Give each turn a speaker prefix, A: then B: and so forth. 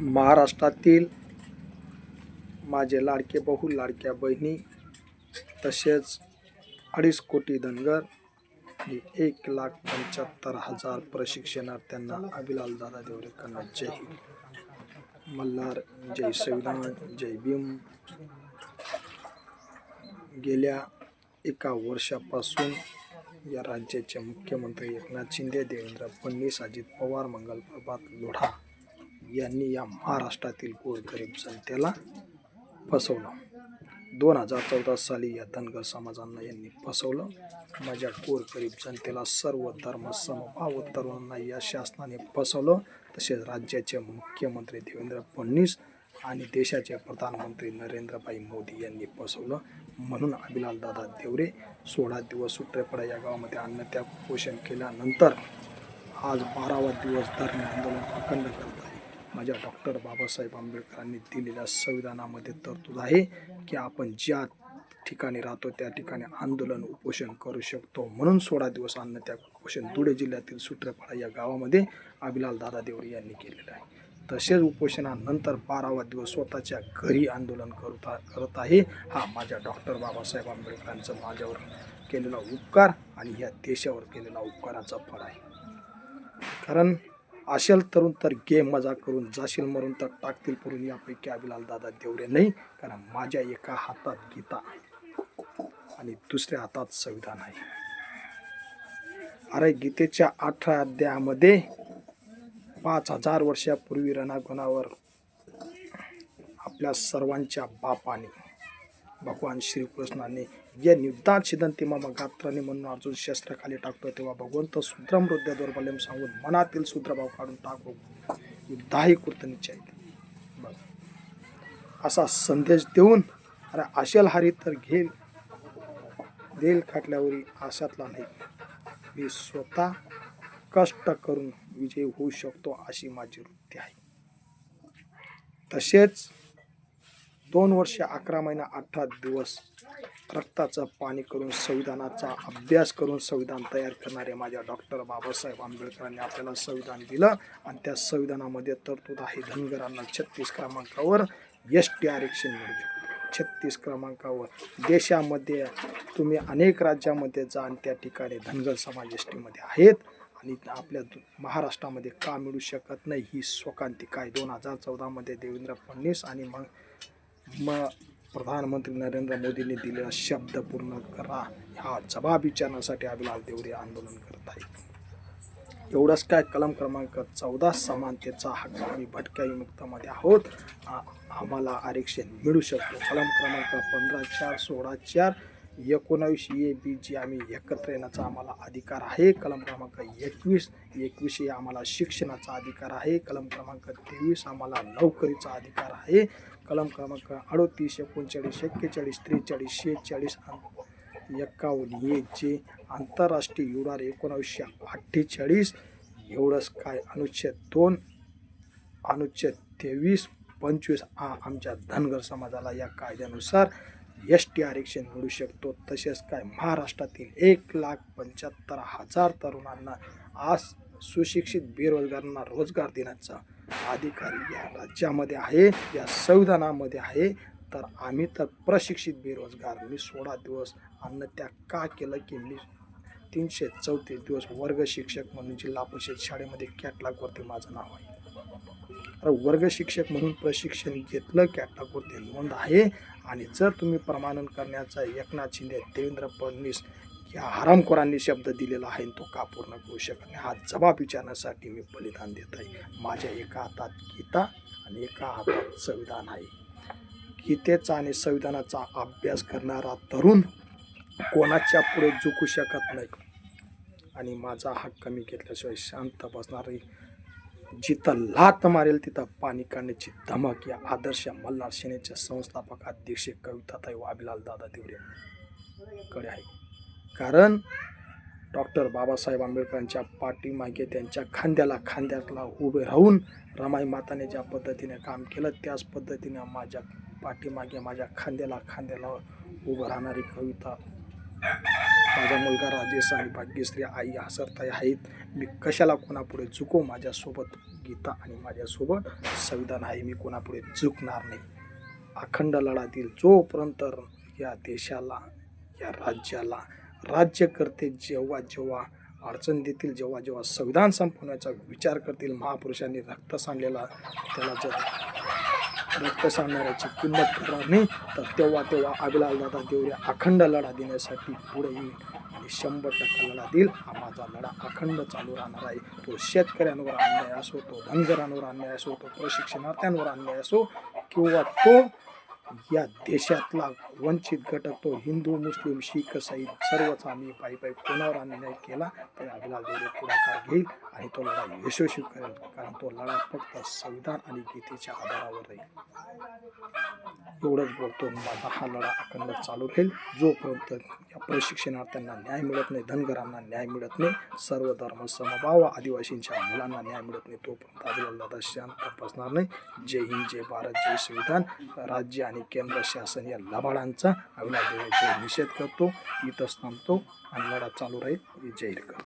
A: महाराष्ट्रातील माझे लाडके बहु लाडक्या बहिणी तसेच अडीच कोटी धनगर आणि एक लाख पंच्याहत्तर हजार प्रशिक्षणार्थ्यांना अभिलाल दादा देवरेकरांना जय हिंद. मल्हार जय संविधान जय भीम. गेल्या एका वर्षापासून या राज्याचे मुख्यमंत्री एकनाथ शिंदे देवेंद्र फडणवीस अजित पवार मंगल प्रभात लोढा यांनी या महाराष्ट्रातील गोरगरीब जनतेला फसवलं. दोन हजार चौदा साली या धनगर समाजांना यांनी फसवलं. माझ्या गोरगरीब जनतेला सर्व धर्म समभाव तरुणांना या शासनाने फसवलं. तसेच राज्याचे मुख्यमंत्री देवेंद्र फडणवीस आणि देशाचे प्रधानमंत्री नरेंद्रभाई मोदी यांनी फसवलं. म्हणून अभिलाल दादा देवरे सोळा दिवस सुट्रेपडा या गावामध्ये अन्नत्याग पोषण केल्यानंतर आज बारावा दिवस धरणे आंदोलन अखंड करत माझ्या डॉक्टर बाबासाहेब आंबेडकरांनी दिलेल्या संविधानामध्ये तरतूद आहे की आपण ज्या ठिकाणी राहतो त्या ठिकाणी आंदोलन उपोषण करू शकतो. म्हणून सोळा दिवस अन्नत्याग उपोषण धुळे जिल्ह्यातील सुट्रेपाडा या गावामध्ये अभिलाल दादा देवरे यांनी केलेलं आहे. तसेच उपोषणानंतर बारावा दिवस स्वतःच्या घरी आंदोलन करत करत आहे. हा माझ्या डॉक्टर बाबासाहेब आंबेडकरांचं माझ्यावर केलेला उपकार आणि या देशावर केलेला उपकाराचा फळ आहे. कारण असेल तरुण तर गेम मजा करून जाशील मरून तर टाकतील पुरून यापैकी अभिलाल दादा देवरे नाही कारण माझ्या एका हातात गीता आणि दुसऱ्या हातात संविधान आहे. अरे गीतेच्या अठरा अध्यायामध्ये पाच हजार वर्षापूर्वी रणागुणावर आपल्या सर्वांच्या बापाने भगवान श्रीकृष्णाने या युद्धात सिद्धांती मामा गात्राने म्हणून अर्जुन शस्त्रखाली टाकतो तेव्हा भगवंत शूद्रमृद्या दौर्बल्यम सांगून मनातील सूत्रभाव काढून टाकू युद्धाही कृतनिश्चय बघ असा संदेश देऊन अरे आशेल हारी तर घेईल. देईल खाटल्यावरी आशातला नाही. मी स्वतः कष्ट करून विजयी होऊ शकतो अशी माझी वृत्ती आहे. तसेच दोन वर्ष अकरा महिना अठरा दिवस रक्ताचं पाणी करून संविधानाचा अभ्यास करून संविधान तयार करणारे माझ्या डॉक्टर बाबासाहेब आंबेडकरांनी आपल्याला संविधान दिलं आणि त्या संविधानामध्ये तरतूद आहे. धनगरांना छत्तीस क्रमांकावर एस टी आरक्षण मिळू शकतो छत्तीस क्रमांकावर देशामध्ये तुम्ही अनेक राज्यामध्ये जा आणि त्या ठिकाणी धनगर समाज एस टीमध्ये आहेत आणि आपल्या महाराष्ट्रामध्ये का मिळू शकत नाही ही शोकांतिका काय? दोन हजार चौदामध्ये देवेंद्र फडणवीस आणि मग मग प्रधानमंत्री नरेंद्र मोदींनी दिलेला शब्द पूर्ण करा. हा जबाब विचारण्यासाठी अभिलाल देवरे आंदोलन करत आहेत एवढंच काय कलम क्रमांक चौदा समानतेचा हक्क आम्ही भटक्या विमुक्तामध्ये आहोत. आम्हाला आरक्षण मिळू शकतो. कलम क्रमांक पंधरा चार सोळा चार एकोणावीस ए बी जी आम्ही एकत्र येण्याचा आम्हाला अधिकार आहे. कलम क्रमांक एकवीस एकवीस हे आम्हाला शिक्षणाचा अधिकार आहे. कलम क्रमांक तेवीस आम्हाला नोकरीचा अधिकार आहे. कलम क्रमांक अडोतीस एकोणचाळीस एक्केचाळीस त्रेचाळीस शेहेचाळीस एक्कावन्न हे जे आंतरराष्ट्रीय युडार एकोणावीसशे अठ्ठेचाळीस एवढंच काय अनुच्छेद दोन अनुच्छेद तेवीस पंचवीस हा आमच्या धनगर समाजाला या कायद्यानुसार एस टी आरक्षण मिळू शकतो. तसेच काय महाराष्ट्रातील एक लाख पंच्याहत्तर हजार तरुणांना आज सुशिक्षित बेरोजगारांना रोजगार देण्याचा अधिकारी या राज्यामध्ये आहे या संविधानामध्ये आहे. तर आम्ही तर प्रशिक्षित बेरोजगार. मी सोळा दिवस अन्न त्या का केलं की मी तीनशे चौतीस दिवस वर्ग शिक्षक म्हणून जिल्हा परिषद शाळेमध्ये कॅटलॉगवरती माझं नाव आहे. तर वर्ग शिक्षक म्हणून प्रशिक्षण घेतलं कॅटलॉगवरती नोंद आहे. आणि जर तुम्ही प्रमाणन करण्याचा एकनाथ शिंदे देवेंद्र फडणवीस या हरामखोरांनी शब्द दिलेला आहे तो का पूर्ण करू शकत नाही? हा जबाब विचारण्यासाठी मी बलिदान देत आहे. माझ्या एका हातात गीता आणि एका हातात संविधान आहे. गीतेचा आणि संविधानाचा अभ्यास करणारा तरुण कोणाच्या पुढे झुकू शकत नाही? आणि माझा हक्क मी घेतल्याशिवाय शांत बसणारी जिथं लात मारेल तिथं पाणी काढण्याची धमक या आदर्श मल्हार सेनेचे संस्थापक अध्यक्ष कविताताई वाबिलाल दादा देवरे कडे आहे. कारण डॉक्टर बाबासाहेब आंबेडकरांच्या पाठीमागे त्यांच्या खांद्याला खांद्याला उभे राहून रमाई माताने ज्या पद्धतीने काम केलं त्याच पद्धतीने माझ्या पाठीमागे माझ्या खांद्याला खांद्याला उभं राहणारी कविता. माझा मुलगा राजेश आणि भाग्यश्री आई हसरताई आहेत. मी कशाला कोणापुढे झुको? माझ्यासोबत गीता आणि माझ्यासोबत संविधान आहे. मी कोणापुढे झुकणार नाही? अखंड लढा देईल जोपर्यंत या देशाला या राज्याला राज्यकर्ते जेव्हा जेव्हा अडचण देतील जेव्हा जेव्हा संविधान संपवण्याचा विचार करतील. महापुरुषांनी रक्त सांडलेला त्याला जर रक्त सांडणाऱ्याची किंमत करणार नाही तर तेव्हा तेव्हा अभिलाल दादा देवरे अखंड लढा देण्यासाठी पुढे येईल आणि शंभर टक्का लढा देईल. हा माझा लढा अखंड चालू राहणार आहे. तो शेतकऱ्यांवर अन्याय असो तो धनगरांवर अन्याय असो तो प्रशिक्षणार्थ्यांवर अन्याय असो किंवा तो या देशातला वंचित घटक तो हिंदू मुस्लिम शीख साई सर्वच आम्ही पायी पायी कोणावर अन्याय केला तर अभिलाल देवे पुढाकार घेईल आणि तो लढा यशस्वी करेल कारण तो लढा फक्त संविधान आणि गीतेच्या आधारावर राहील. एवढंच बोलतो माझा हा लढा अखंड चालू राहील. जोपर्यंत या प्रशिक्षणार्थ्यांना न्याय मिळत नाही धनगरांना न्याय मिळत नाही सर्व धर्म समभाव आदिवासींच्या मुलांना न्याय मिळत नाही तोपर्यंत आपल्याला दादा शांत बसणार नाही. जय हिंद जय भारत जय संविधान. राज्य आणि केंद्र शासन या लबाडांचा अभिलाल निषेध करतो. इथंच थांबतो आणि लढा चालू राहील. जय जाहीर करतो